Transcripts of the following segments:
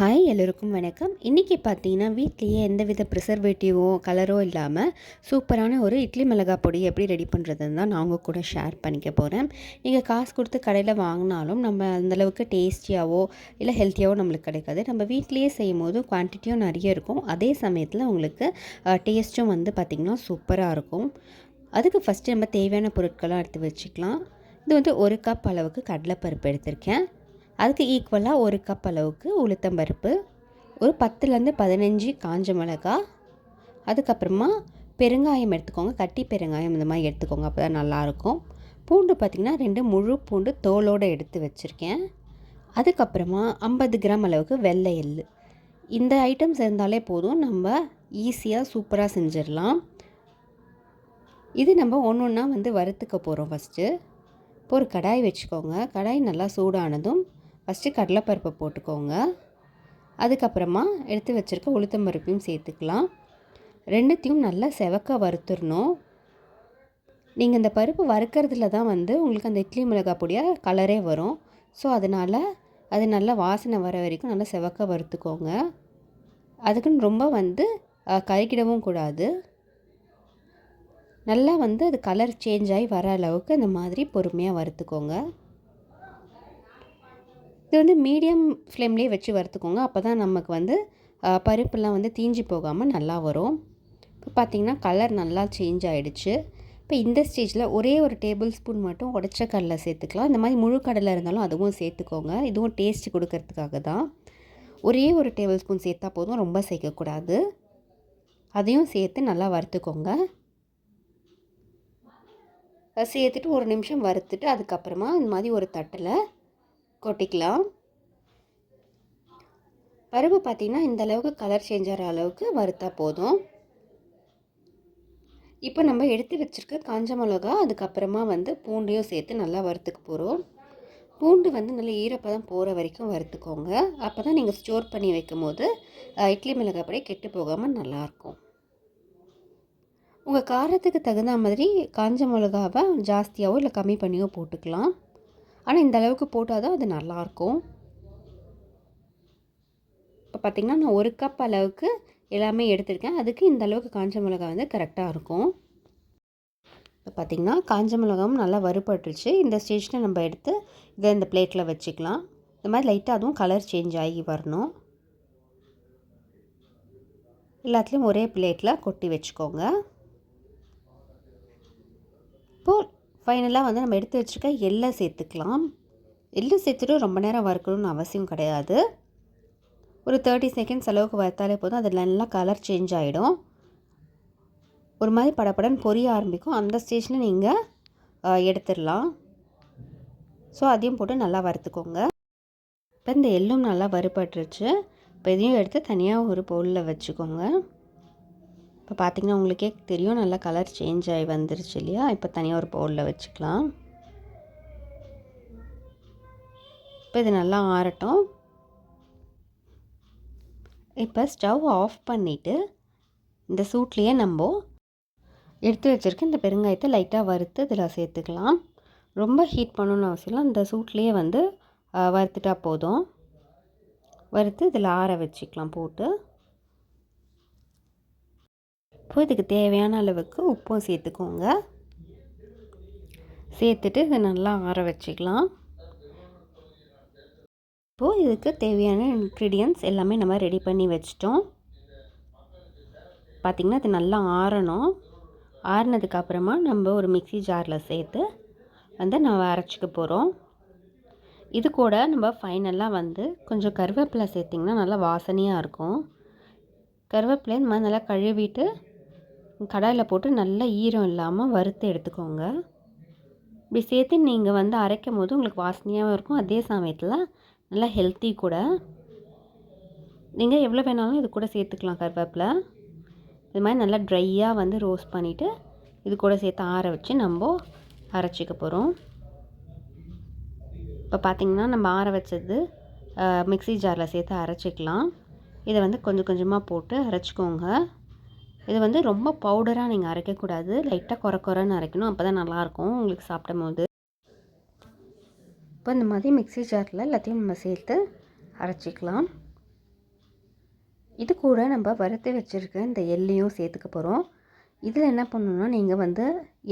Hi எல்லோருக்கும் வணக்கம். இன்றைக்கி பார்த்தீங்கன்னா வீட்லேயே எந்தவித ப்ரிசர்வேட்டிவோ கலரோ இல்லாமல் சூப்பரான ஒரு இட்லி மிளகாய் பொடி எப்படி ரெடி பண்ணுறதுன்னு தான் நான் உங்கள் கூட ஷேர் பண்ணிக்க போகிறேன் நீங்கள் காசு கொடுத்து கடையில் வாங்கினாலும் நம்ம அந்தளவுக்கு டேஸ்டியாகவோ இல்லை ஹெல்த்தியாகவோ நம்மளுக்கு கிடைக்காது. நம்ம வீட்லேயே செய்யும் போது குவான்டிட்டியும் நிறைய இருக்கும். அதே சமயத்தில் உங்களுக்கு டேஸ்ட்டும் வந்து பார்த்திங்கன்னா சூப்பராக இருக்கும். அதுக்கு ஃபஸ்ட்டு நம்ம தேவையான பொருட்களாக எடுத்து வச்சுக்கலாம். இது வந்து ஒரு கப் அளவுக்கு கடலைப்பருப்பு எடுத்திருக்கேன். அதுக்கு ஈக்குவலாக ஒரு கப் அளவுக்கு உளுத்தம்பருப்பு ஒரு பத்துலேருந்து பதினஞ்சு காஞ்ச மிளகா அதுக்கப்புறமா பெருங்காயம் எடுத்துக்கோங்க. கட்டி பெருங்காயம் இந்த மாதிரி எடுத்துக்கோங்க அப்போ தான் நல்லாயிருக்கும். பூண்டு பார்த்திங்கன்னா ரெண்டு முழு பூண்டு தோலோடு எடுத்து வச்சுருக்கேன். அதுக்கப்புறமா ஐம்பது கிராம் அளவுக்கு வெள்ளை எள் இந்த ஐட்டம்ஸ் இருந்தாலே போதும் நம்ம ஈஸியாக சூப்பராக செஞ்சிடலாம். இது நம்ம ஒன்று ஒன்றா வந்து வறுத்துக்க போகிறோம் ஃபஸ்ட்டு இப்போ ஒரு கடாய் வச்சுக்கோங்க. கடாய் நல்லா சூடானதும் ஃபஸ்ட்டு கடலைப்பருப்பை போட்டுக்கோங்க. அதுக்கப்புறமா எடுத்து வச்சுருக்க உளுத்தம்பருப்பையும் சேர்த்துக்கலாம். ரெண்டுத்தையும் நல்லா செவக்க வறுத்துடணும். நீங்கள் இந்த பருப்பு வறுக்கிறதுல தான் வந்து உங்களுக்கு அந்த இட்லி மிளகாய் பொடியாக கலரே வரும். ஸோ அதனால் அது நல்லா வாசனை வர வரைக்கும் நல்லா செவக்க வறுத்துக்கோங்க. அதுக்குன்னு ரொம்ப வந்து கறிக்கிடவும் கூடாது. நல்லா வந்து அது கலர் சேஞ்ச் ஆகி வர அளவுக்கு இந்த மாதிரி பொறுமையாக வறுத்துக்கோங்க. இது வந்து மீடியம் ஃப்ளேம்லேயே வச்சு வறுத்துக்கோங்க. அப்போ தான் நமக்கு வந்து பருப்புலாம் வந்து தீஞ்சி போகாமல் நல்லா வரும். இப்போ பார்த்திங்கன்னா கலர் நல்லா சேஞ்ச் ஆகிடுச்சு இப்போ இந்த ஸ்டேஜில் ஒரே ஒரு டேபிள் ஸ்பூன் மட்டும் உடச்ச கடலை சேர்த்துக்கலாம். இந்த மாதிரி முழு கடலை இருந்தாலும் அதுவும் சேர்த்துக்கோங்க. இதுவும் டேஸ்ட் கொடுக்கறதுக்காக தான் ஒரே ஒரு டேபிள் ஸ்பூன் சேர்த்தா போதும் ரொம்ப சேர்க்கக்கூடாது. அதையும் சேர்த்து நல்லா வறுத்துக்கோங்க. சேர்த்துட்டு ஒரு நிமிஷம் வறுத்துட்டு அதுக்கப்புறமா இந்த மாதிரி ஒரு தட்டில் கொட்டிக்கலாம். பருப்பு பார்த்திங்கன்னா இந்த அளவுக்கு கலர் சேஞ்ச் ஆகிற அளவுக்கு வறுத்தா போதும். இப்போ நம்ம எடுத்து வச்சுருக்க காஞ்ச மிளகா அதுக்கப்புறமா வந்து பூண்டையும் சேர்த்து நல்லா வறுத்துக்க போகிறோம் பூண்டு வந்து நல்லா ஈரப்பதம் போகிற வரைக்கும் வறுத்துக்கோங்க. அப்போ தான் நீங்கள் ஸ்டோர் பண்ணி வைக்கும் போது இட்லி மிளகாய் படி கெட்டு போகாமல் நல்லாயிருக்கும். உங்கள் காரத்துக்கு தகுந்த மாதிரி காஞ்ச மிளகாவை ஜாஸ்தியாகவோ இல்லை கம்மி பண்ணியோ போட்டுக்கலாம். ஆனால் இந்த அளவுக்கு போட்டால் தான் அது நல்லாயிருக்கும். இப்போ பார்த்திங்கன்னா நான் ஒரு கப் அளவுக்கு எல்லாமே எடுத்திருக்கேன். அதுக்கு இந்த அளவுக்கு காஞ்ச மிளகா வந்து கரெக்டாக இருக்கும். இப்போ பார்த்திங்கன்னா காஞ்ச மிளகாவும் நல்லா வறுபட்டுருச்சு. இந்த ஸ்டேஜில் நம்ம எடுத்து இதை இந்த பிளேட்டில் வச்சுக்கலாம். இந்த மாதிரி லைட்டாக அதுவும் கலர் சேஞ்ச் ஆகி வரணும். எல்லாத்துலேயும் ஒரே பிளேட்டில் கொட்டி வச்சுக்கோங்க. இப்போது ஃபைனலாக வந்து நம்ம எடுத்து வச்சுருக்க எள்ளை சேர்த்துக்கலாம். எள்ளு சேர்த்துட்டு ரொம்ப நேரம் வறுக்கணும்னு அவசியம் கிடையாது. ஒரு தேர்ட்டி செகண்ட்ஸ் அளவுக்கு வறுத்தாலே போதும். அதில் நல்லா கலர் சேஞ்ச் ஆகிடும் ஒரு மாதிரி படப்படன்னு பொரிய ஆரம்பிக்கும். அந்த ஸ்டேஜில் நீங்கள் எடுத்துடலாம். ஸோ அதையும் போட்டு நல்லா வறுத்துக்கோங்க. இப்போ இந்த எள்ளும் நல்லா வறுபட்டுருச்சு. இப்போ இதையும் எடுத்து தனியாக ஒரு பவுலில் வச்சுக்கோங்க. இப்போ பார்த்திங்கன்னா உங்களுக்கே தெரியும் நல்லா கலர் சேஞ்ச் ஆகி வந்துருச்சு இல்லையா? இப்போ தனியாக ஒரு பவுலில் வச்சுக்கலாம். இப்போ இது நல்லா ஆறட்டும். இப்போ ஸ்டவ் ஆஃப் பண்ணிவிட்டு இந்த சூட்லேயே நம்ம எடுத்து வச்சுருக்க இந்த பெருங்காயத்தை லைட்டாக வறுத்து இதில் சேர்த்துக்கலாம். ரொம்ப ஹீட் பண்ணணும்னு அவசியம் இல்லை. இந்த சூட்லேயே வந்து வறுத்துட்டா போதும். வறுத்து இதில் ஆற வச்சுக்கலாம் போட்டு. இப்போ இதுக்கு தேவையான அளவுக்கு உப்பும் சேர்த்துக்கோங்க. சேர்த்துட்டு இதை நல்லா ஆற வச்சுக்கலாம். இப்போது இதுக்கு தேவையான இன்க்ரீடியன்ஸ் எல்லாமே நம்ம ரெடி பண்ணி வச்சிட்டோம். பார்த்திங்கன்னா இது நல்லா ஆறணும். ஆறினதுக்கப்புறமா நம்ம ஒரு மிக்சி ஜாரில் சேர்த்து வந்து நம்ம அரைச்சிக்க போகிறோம் இது கூட நம்ம ஃபைனலாக வந்து கொஞ்சம் கருவேப்பிலை சேர்த்திங்கன்னா நல்லா வாசனையாக இருக்கும். கருவேப்பிலை இந்த மாதிரி நல்லா கழுவிட்டு கடாயில் போட்டு நல்லா ஈரம் இல்லாமல் வறுத்து எடுத்துக்கோங்க. இப்படி சேர்த்து நீங்கள் வந்து அரைக்கும் போது உங்களுக்கு வாசனையாகவும் இருக்கும். அதே சமயத்தில் நல்லா ஹெல்த்தி கூட. நீங்கள் எவ்வளோ வேணாலும் இது கூட சேர்த்துக்கலாம் கருவேப்பில். இது மாதிரி நல்லா ட்ரையாக வந்து ரோஸ்ட் பண்ணிவிட்டு இது கூட சேர்த்து ஆற வச்சு நம்ம அரைச்சிக்க போகிறோம். இப்போ பார்த்திங்கன்னா நம்ம ஆற வச்சது மிக்சி ஜாரில் சேர்த்து அரைச்சிக்கலாம். இதை வந்து கொஞ்சம் கொஞ்சமாக போட்டு அரைச்சிக்கோங்க. இது வந்து ரொம்ப பவுடராக நீங்கள் அரைக்கக்கூடாது. லைட்டாக குறை குறைன்னு அரைக்கணும். அப்போ தான் நல்லாயிருக்கும். உங்களுக்கு சாப்பிடும் போது. இப்போ இந்த மாதிரி மிக்சி ஜாரில் எல்லாத்தையும் நம்ம சேர்த்து அரைச்சிக்கலாம். இது கூட நம்ம வறுத்து வச்சுருக்க இந்த எள்ளையும் சேர்த்துக்க போகிறோம் இதில் என்ன பண்ணணும்னா நீங்கள் வந்து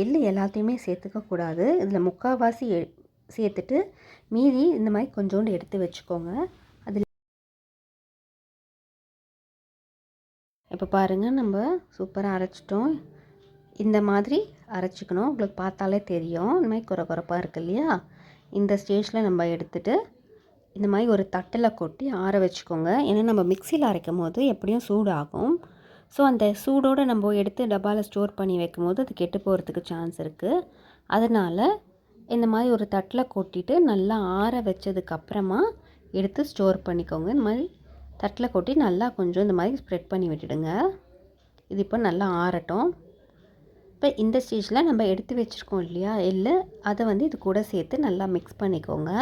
எள்ளு எல்லாத்தையுமே சேர்த்துக்கக்கூடாது இதில் முக்கால்வாசி எ சேர்த்துட்டு மீதி இந்த மாதிரி கொஞ்சோண்டு எடுத்து வச்சுக்கோங்க. இப்போ பாருங்கள் நம்ம சூப்பராக அரைச்சிட்டோம். இந்த மாதிரி அரைச்சிக்கணும். உங்களுக்கு பார்த்தாலே தெரியும். இந்த மாதிரி குறை குறைப்பாக இருக்கு இல்லையா? இந்த ஸ்டேஜில் நம்ம எடுத்துகிட்டு இந்த மாதிரி ஒரு தட்டில் கொட்டி ஆற வச்சுக்கோங்க. ஏன்னா நம்ம மிக்சியில் அரைக்கும் போது எப்படியும் சூடாகும். ஸோ அந்த சூடோடு நம்ம எடுத்து டப்பாவில் ஸ்டோர் பண்ணி வைக்கும் போது அது கெட்டு போகிறதுக்கு சான்ஸ் இருக்குது அதனால் இந்த மாதிரி ஒரு தட்டில் கொட்டிட்டு நல்லா ஆற வச்சதுக்கப்புறமா எடுத்து ஸ்டோர் பண்ணிக்கோங்க. இந்த மாதிரி தட்டில் கொட்டி நல்லா கொஞ்சம் இந்த மாதிரி ஸ்ப்ரெட் பண்ணி விட்டுடுங்க. இது இப்போ நல்லா ஆறட்டும். இப்போ இந்த ஸ்டேஜில் நம்ம எடுத்து வச்சுருக்கோம் இல்லையா எள்ளு. அதை வந்து இது கூட சேர்த்து நல்லா மிக்ஸ் பண்ணிக்கோங்க.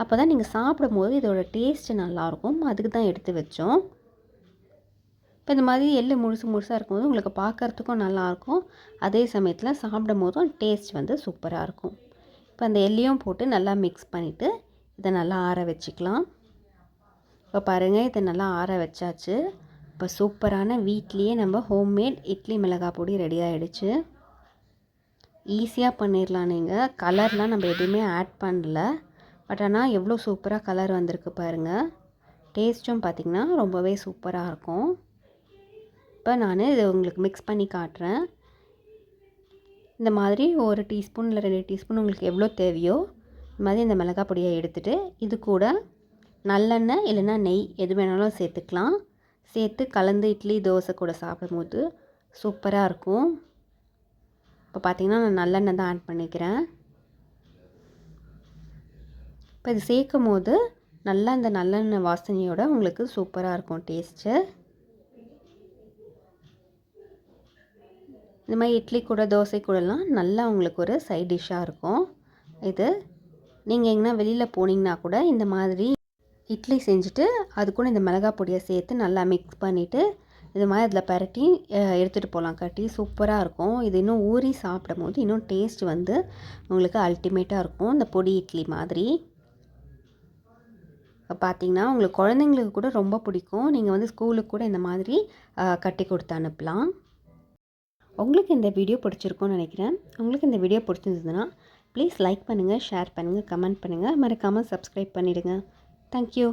அப்போ தான் நீங்கள் சாப்பிடும் போது இதோட டேஸ்ட்டு நல்லாயிருக்கும். அதுக்கு தான் எடுத்து வச்சோம். இப்போ இந்த மாதிரி எள்ளு முழுசு முழுசாக இருக்கும்போது உங்களுக்கு பார்க்குறதுக்கும் நல்லாயிருக்கும். அதே சமயத்தில் சாப்பிடும் போதும் டேஸ்ட் வந்து சூப்பராக இருக்கும். இப்போ அந்த எள்ளையும் போட்டு நல்லா மிக்ஸ் பண்ணிவிட்டு இதை நல்லா ஆற வச்சுக்கலாம். இப்போ பாருங்கள் இதை நல்லா ஆற வச்சாச்சு. இப்போ சூப்பரான வீட்லேயே நம்ம ஹோம்மேட் இட்லி மிளகாய் பொடி ரெடி ஆகிடுச்சு ஈஸியாக பண்ணிடலாம் நீங்கள் கலர்லாம் நம்ம எதுவுமே ஆட் பண்ணல. பட் ஆனால் எவ்வளோ சூப்பராக கலர் வந்திருக்கு பாருங்கள் டேஸ்ட்டும் பார்த்திங்கன்னா ரொம்பவே சூப்பராக இருக்கும். இப்போ நான் இதை உங்களுக்கு மிக்ஸ் பண்ணி காட்டுறேன். இந்த மாதிரி ஒரு டீஸ்பூன் இல்லை ரெண்டு டீஸ்பூன் உங்களுக்கு எவ்வளோ தேவையோ இந்த மாதிரி இந்த மிளகாய் பொடியை எடுத்துகிட்டு இது கூட நல்லெண்ணெய் இல்லைன்னா நெய் எது வேணாலும் சேர்த்துக்கலாம். சேர்த்து கலந்து இட்லி தோசை கூட சாப்பிடும்போது சூப்பராக இருக்கும். இப்போ பார்த்திங்கன்னா நான் நல்லெண்ணெய் தான் ஆட் பண்ணிக்கிறேன். இப்போ இது சேர்க்கும் போது நல்லா இந்த நல்லெண்ணெய் வாசனையோட உங்களுக்கு சூப்பராக இருக்கும் டேஸ்ட்டு. இந்த மாதிரி இட்லி கூட தோசை கூடலாம் நல்லா உங்களுக்கு ஒரு சைட் டிஷ்ஷாக இருக்கும். இது நீங்கள் எங்கன்னா வெளியில் போனீங்கன்னா கூட இந்த மாதிரி இட்லி செஞ்சுட்டு அது கூட இந்த மிளகாய் பொடியை சேர்த்து நல்லா மிக்ஸ் பண்ணிவிட்டு இது மாதிரி அதில் பரட்டி எடுத்துகிட்டு போகலாம். கட்டி சூப்பராக இருக்கும். இது இன்னும் ஊறி சாப்பிடும் போது இன்னும் டேஸ்ட் வந்து உங்களுக்கு அல்டிமேட்டாக இருக்கும். இந்த பொடி இட்லி மாதிரி. பார்த்திங்கன்னா பார்த்தீங்கன்னா உங்களுக்கு குழந்தைங்களுக்கு கூட ரொம்ப பிடிக்கும். நீங்கள் வந்து ஸ்கூலுக்கு கூட இந்த மாதிரி கட்டி கொடுத்து அனுப்பலாம். உங்களுக்கு இந்த வீடியோ பிடிச்சிருக்கும்னு நினைக்கிறேன். உங்களுக்கு இந்த வீடியோ பிடிச்சிருந்ததுன்னா ப்ளீஸ் லைக் பண்ணுங்கள் ஷேர் பண்ணுங்கள் கமெண்ட் பண்ணுங்கள் மறக்காமல் சப்ஸ்கிரைப் பண்ணிவிடுங்க താങ്ക് യു